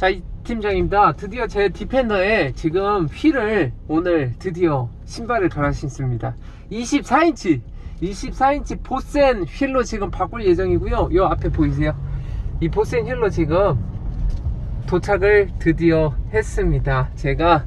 자, 이 팀장입니다. 드디어 제 디펜더에 지금 휠을 오늘 드디어 신발을 갈아 신습니다. 24인치, 24인치 보센 휠로 지금 바꿀 예정이고요. 요 앞에 보이세요? 이 보센 휠로 지금 도착을 드디어 했습니다. 제가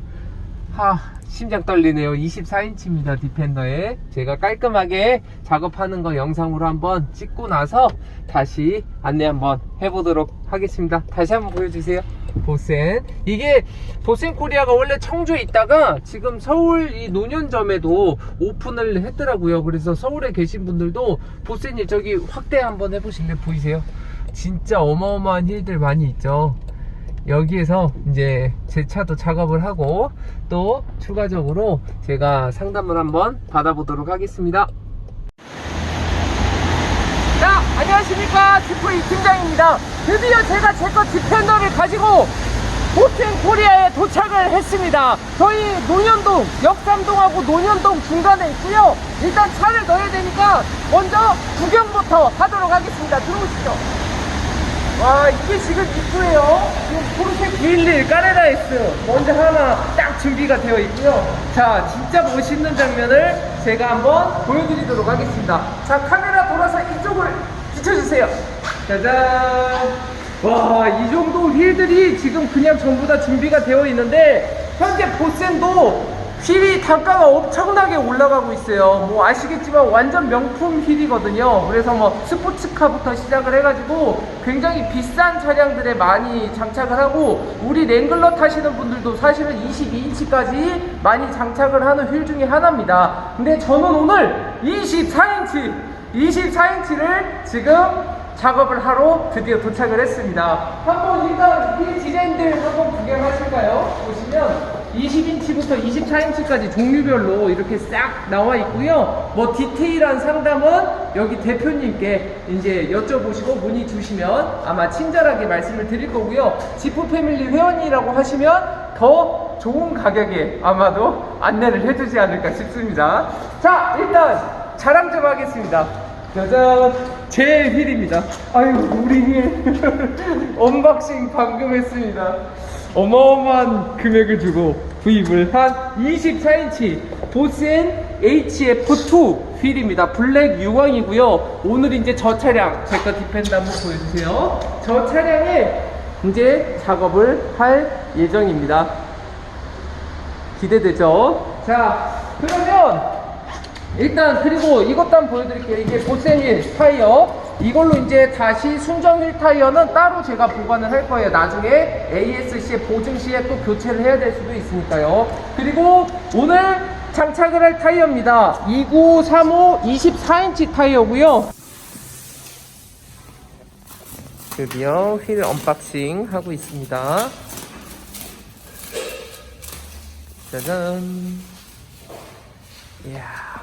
하 심장 떨리네요. 24인치입니다. 디펜더에 제가 깔끔하게 작업하는 거 영상으로 한번 찍고 나서 다시 안내 한번 해보도록 하겠습니다. 다시 한번 보여주세요. 보센 이게 보센 코리아가 원래 청주에 있다가 지금 서울 이 노년점에도 오픈을 했더라고요. 그래서 서울에 계신 분들도 보센이 저기 확대 한번 해보실래 보이세요? 진짜 어마어마한 힐들 많이 있죠. 여기에서 이제 제 차도 작업을 하고 또 추가적으로 제가 상담을 한번 받아보도록 하겠습니다. 자, 안녕하십니까. 디프이 팀장입니다. 드디어 제가 제거 디펜더를 가지고 보텐 코리아에 도착을 했습니다. 저희 논현동, 역삼동하고 논현동 중간에 있고요. 일단 차를 넣어야 되니까 먼저 구경부터 하도록 하겠습니다. 들어오시죠. 와 이게 지금 입구예요 지금 포르쉐 911 까레라 S 먼저 하나 딱 준비가 되어 있고요 자 진짜 멋있는 장면을 제가 한번 보여드리도록 하겠습니다 자 카메라 비춰주세요 짜잔 와 이 정도 휠들이 지금 그냥 전부 다 준비가 되어 있는데 현재 보센도 휠이 단가가 엄청나게 올라가고 있어요. 뭐 아시겠지만 완전 명품 휠이거든요. 그래서 뭐 스포츠카부터 시작을 해가지고 굉장히 비싼 차량들에 많이 장착을 하고 우리 랭글러 타시는 분들도 사실은 22인치까지 많이 장착을 하는 휠 중에 하나입니다. 근데 저는 오늘 24인치, 24인치를 지금 작업을 하러 드디어 도착을 했습니다. 한번 일단 이 디자인들 한번 구경하실까요? 보시면 20인치부터 24인치까지 종류별로 이렇게 싹 나와 있고요. 뭐 디테일한 상담은 여기 대표님께 이제 여쭤보시고 문의 주시면 아마 친절하게 말씀을 드릴 거고요. 지프 패밀리 회원이라고 하시면 더 좋은 가격에 아마도 안내를 해주지 않을까 싶습니다. 자, 일단 자랑 좀 하겠습니다. 짜잔. 제 휠입니다. 아유 우리 휠. 언박싱 방금 했습니다. 어마어마한 금액을 주고 구입을 한 24인치 보센 HF2 휠입니다. 블랙 유광이고요. 오늘 이제 저 차량 제거 디펜더 한번 보여주세요. 저 차량에 이제 작업을 할 예정입니다. 기대되죠? 자 그러면 일단 그리고 이것도 한번 보여드릴게요. 이게 보센 타이어. 이걸로 이제 다시 순정 휠 타이어는 따로 제가 보관을 할 거예요. 나중에 ASC에 보증 시에 또 교체를 해야 될 수도 있으니까요. 그리고 오늘 장착을 할 타이어입니다. 2935 24인치 타이어고요. 드디어 휠 언박싱 하고 있습니다. 짜잔. 이야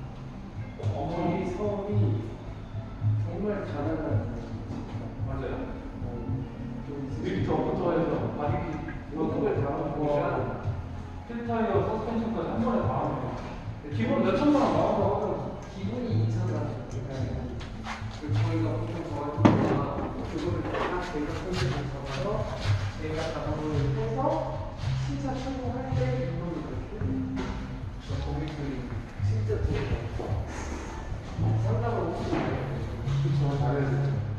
어머니 섬이 정말 가난한 맞아요. 리부터 부터 해서 바디킷 이것을 다 하고 필타이어 서스펜션까지 한 번에 다 하네요. 기본 몇 천만 원 나와서 하더라고요. 기분이 이상하죠. 저희가 보통 저한테 그거를 다 저희가 컨셉을 잡아서 저희가 작업을 해서 신차 착용할 때 이거를 이렇게 저 고객들이 진짜. 상담을 오시죠. 그쵸 잘해야 되죠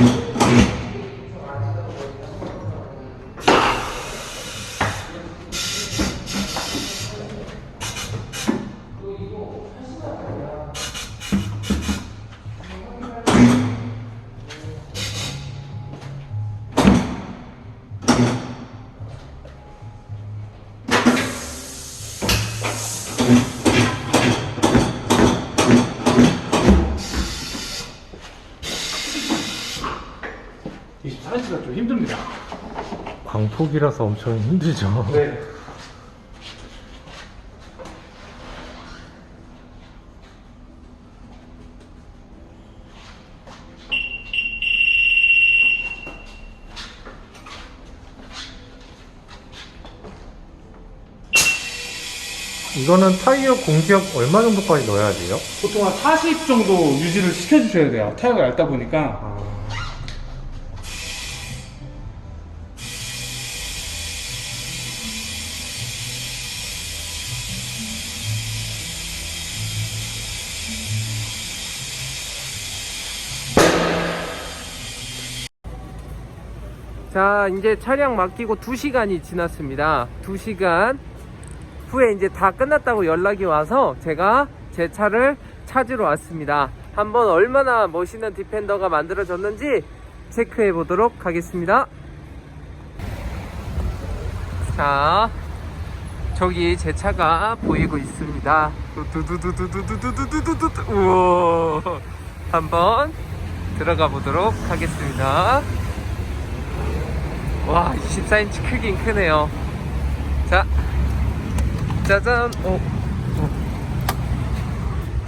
Thank mm -hmm. you. 광폭이라서 엄청 힘들죠. 네. 이거는 타이어 공기압 얼마 정도까지 넣어야 돼요? 보통 한 40 정도 유지를 시켜주셔야 돼요. 타이어가 얇다 보니까. 자, 이제 차량 맡기고 2시간이 지났습니다. 2시간 후에 이제 다 끝났다고 연락이 와서 제가 제 차를 찾으러 왔습니다. 한번 얼마나 멋있는 디펜더가 만들어졌는지 체크해 보도록 하겠습니다. 자, 저기 제 차가 보이고 있습니다. 두두두두두두두두두두 우와. 한번 들어가 보도록 하겠습니다. 와 24인치 크긴 크네요. 자 짜잔. 오, 오.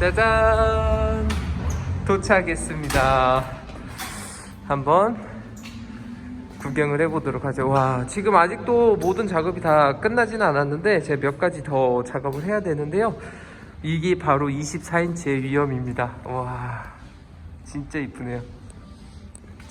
짜잔. 도착했습니다. 한번 구경을 해보도록 하죠. 와 지금 아직도 모든 작업이 다 끝나지는 않았는데 제가 몇 가지 더 작업을 해야 되는데요. 이게 바로 24인치의 위험입니다. 와 진짜 이쁘네요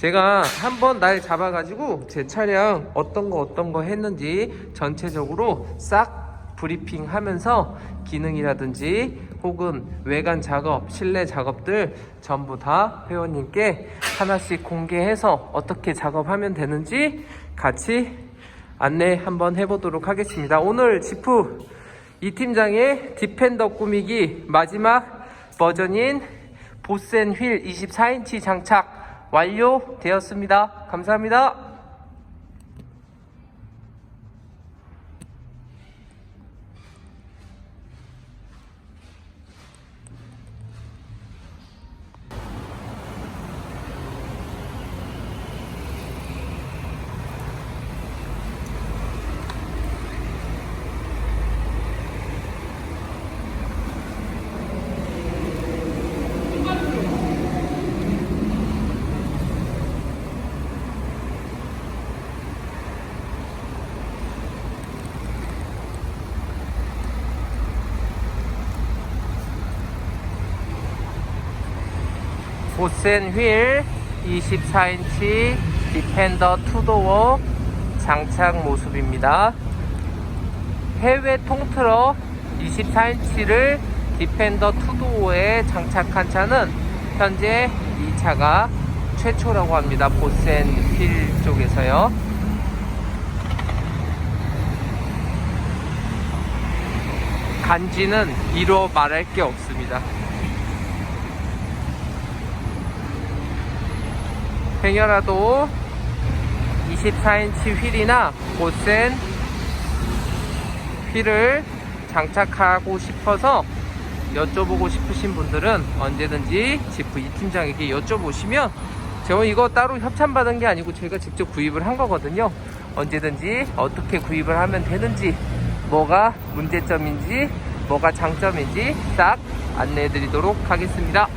제가 한번 날 잡아가지고 제 차량 어떤 거 어떤 거 했는지 전체적으로 싹 브리핑 하면서 기능이라든지 혹은 외관 작업, 실내 작업들 전부 다 회원님께 하나씩 공개해서 어떻게 작업하면 되는지 같이 안내 한번 해보도록 하겠습니다. 오늘 지프 이 팀장의 디펜더 꾸미기 마지막 버전인 보센 휠 24인치 장착 완료되었습니다. 감사합니다. 보센 휠 24인치 디펜더 투도어 장착 모습입니다. 해외 통틀어 24인치를 디펜더 투도어에 장착한 차는 현재 이 차가 최초라고 합니다. 보센 휠 쪽에서요. 간지는 이로 말할 게 없습니다. 행여라도 24인치 휠이나 보센 휠을 장착하고 싶어서 여쭤보고 싶으신 분들은 언제든지 지프 이 팀장에게 여쭤보시면 저 이거 따로 협찬받은 게 아니고 제가 직접 구입을 한 거거든요. 언제든지 어떻게 구입을 하면 되는지 뭐가 문제점인지 뭐가 장점인지 싹 안내해 드리도록 하겠습니다.